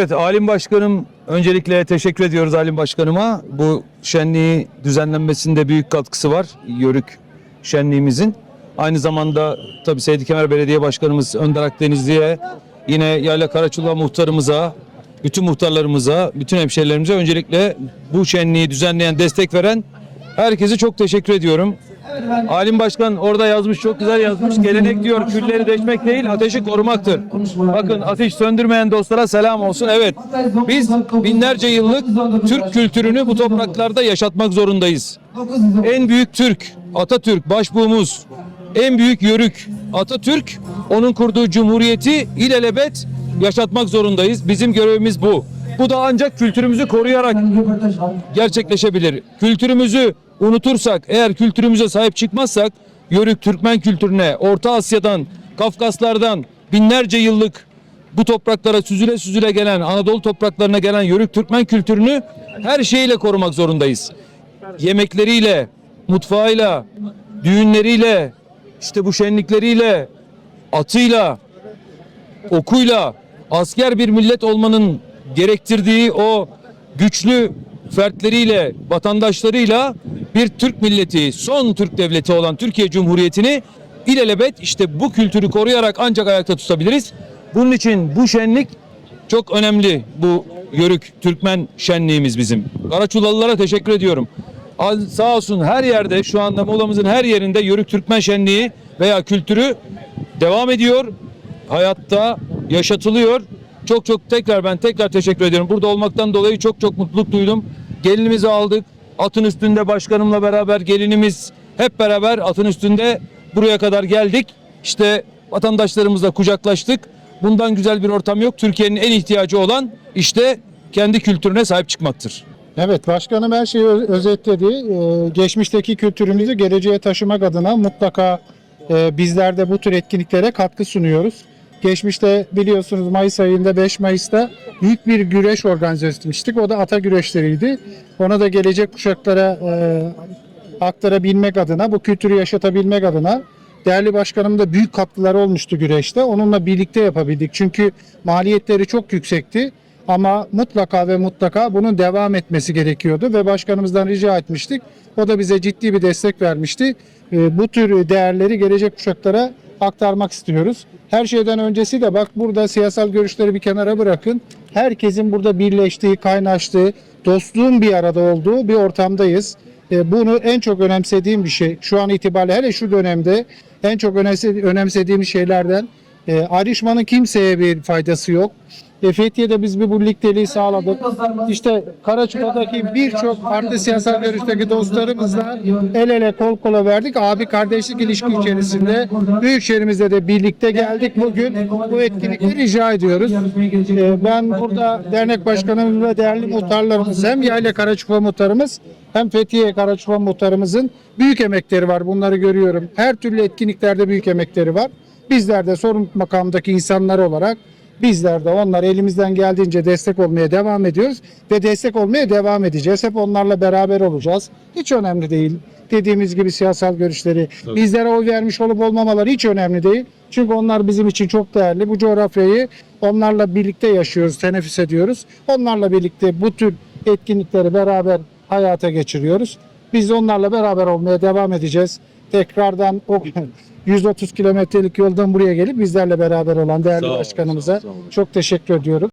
Evet Alim Başkanım öncelikle teşekkür ediyoruz Alim Başkanıma. Bu şenliği düzenlenmesinde büyük katkısı var. Yörük şenliğimizin. Aynı zamanda tabii Seydi Kemer Belediye Başkanımız Önder Akdenizli'ye yine Yayla Karaçullah muhtarımıza, bütün muhtarlarımıza, bütün hemşerilerimize öncelikle bu şenliği düzenleyen, destek veren herkese çok teşekkür ediyorum. Alim Başkan orada yazmış çok güzel yazmış. Gelenek diyor külleri deşmek değil ateşi korumaktır. Bakın ateş söndürmeyen dostlara selam olsun. Evet biz binlerce yıllık Türk kültürünü bu topraklarda yaşatmak zorundayız. En büyük Türk Atatürk başbuğumuz en büyük yörük Atatürk onun kurduğu cumhuriyeti ilelebet yaşatmak zorundayız. Bizim görevimiz bu. Bu da ancak kültürümüzü koruyarak gerçekleşebilir. Kültürümüzü unutursak, eğer kültürümüze sahip çıkmazsak, Yörük Türkmen kültürüne, Orta Asya'dan, Kafkaslardan binlerce yıllık bu topraklara süzüle süzüle gelen, Anadolu topraklarına gelen Yörük Türkmen kültürünü her şeyle korumak zorundayız. Yemekleriyle, mutfağıyla, düğünleriyle, işte bu şenlikleriyle, atıyla, okuyla asker bir millet olmanın gerektirdiği o güçlü fertleriyle, vatandaşlarıyla bir Türk milleti, son Türk devleti olan Türkiye Cumhuriyeti'ni ilelebet işte bu kültürü koruyarak ancak ayakta tutabiliriz. Bunun için bu şenlik çok önemli. Bu Yörük Türkmen şenliğimiz bizim. Karaçulalılara teşekkür ediyorum. Sağ olsun her yerde şu anda molamızın her yerinde Yörük Türkmen şenliği veya kültürü devam ediyor hayatta yaşatılıyor. Çok çok tekrar ben tekrar teşekkür ediyorum. Burada olmaktan dolayı çok çok mutluluk duydum. Gelinimizi aldık. Atın üstünde başkanımla beraber gelinimiz hep beraber atın üstünde buraya kadar geldik. İşte vatandaşlarımızla kucaklaştık. Bundan güzel bir ortam yok. Türkiye'nin en ihtiyacı olan işte kendi kültürüne sahip çıkmaktır. Evet başkanım her şeyi özetledi. Ee, geçmişteki kültürümüzü geleceğe taşımak adına mutlaka e, bizler de bu tür etkinliklere katkı sunuyoruz. Geçmişte biliyorsunuz Mayıs ayında 5 Mayıs'ta büyük bir güreş organize etmiştik. O da ata güreşleriydi. Ona da gelecek kuşaklara e, aktarabilmek adına, bu kültürü yaşatabilmek adına değerli başkanım da büyük katkıları olmuştu güreşte. Onunla birlikte yapabildik. Çünkü maliyetleri çok yüksekti. Ama mutlaka ve mutlaka bunun devam etmesi gerekiyordu ve başkanımızdan rica etmiştik. O da bize ciddi bir destek vermişti. Ee, Bu tür değerleri gelecek kuşaklara aktarmak istiyoruz. Her şeyden öncesi de bak burada siyasal görüşleri bir kenara bırakın. Herkesin burada birleştiği, kaynaştığı, dostluğun bir arada olduğu bir ortamdayız. E, Bunu en çok önemsediğim bir şey. Şu an itibariyle hele şu dönemde en çok önemse- önemsediğim şeylerden e, ayrışmanın kimseye bir faydası yok. E, Fethiye'de biz bir bu birlikteliği sağladık. İşte Karaçu'daki birçok farklı siyasal görüşteki dostlarımızla el ele kol kola verdik. Abi kardeşlik ilişki içerisinde Büyükşehirimizde de birlikte geldik. Bugün bu etkinlikleri icra ediyoruz. E, ben burada dernek başkanımız ve değerli muhtarlarımız hem Yayla Karaçufa muhtarımız hem Fethiye Karaçufa muhtarımızın büyük emekleri var. Bunları görüyorum. Her türlü etkinliklerde büyük emekleri var. Bizler de sorumluluk makamındaki insanlar olarak bizler de onlar elimizden geldiğince destek olmaya devam ediyoruz ve destek olmaya devam edeceğiz. Hep onlarla beraber olacağız. Hiç önemli değil. Dediğimiz gibi siyasal görüşleri, bizlere oy vermiş olup olmamaları hiç önemli değil. Çünkü onlar bizim için çok değerli. Bu coğrafyayı onlarla birlikte yaşıyoruz, teneffüs ediyoruz. Onlarla birlikte bu tür etkinlikleri beraber hayata geçiriyoruz. Biz de onlarla beraber olmaya devam edeceğiz. Tekrardan o 130 kilometrelik yoldan buraya gelip bizlerle beraber olan değerli başkanımıza çok teşekkür ediyorum.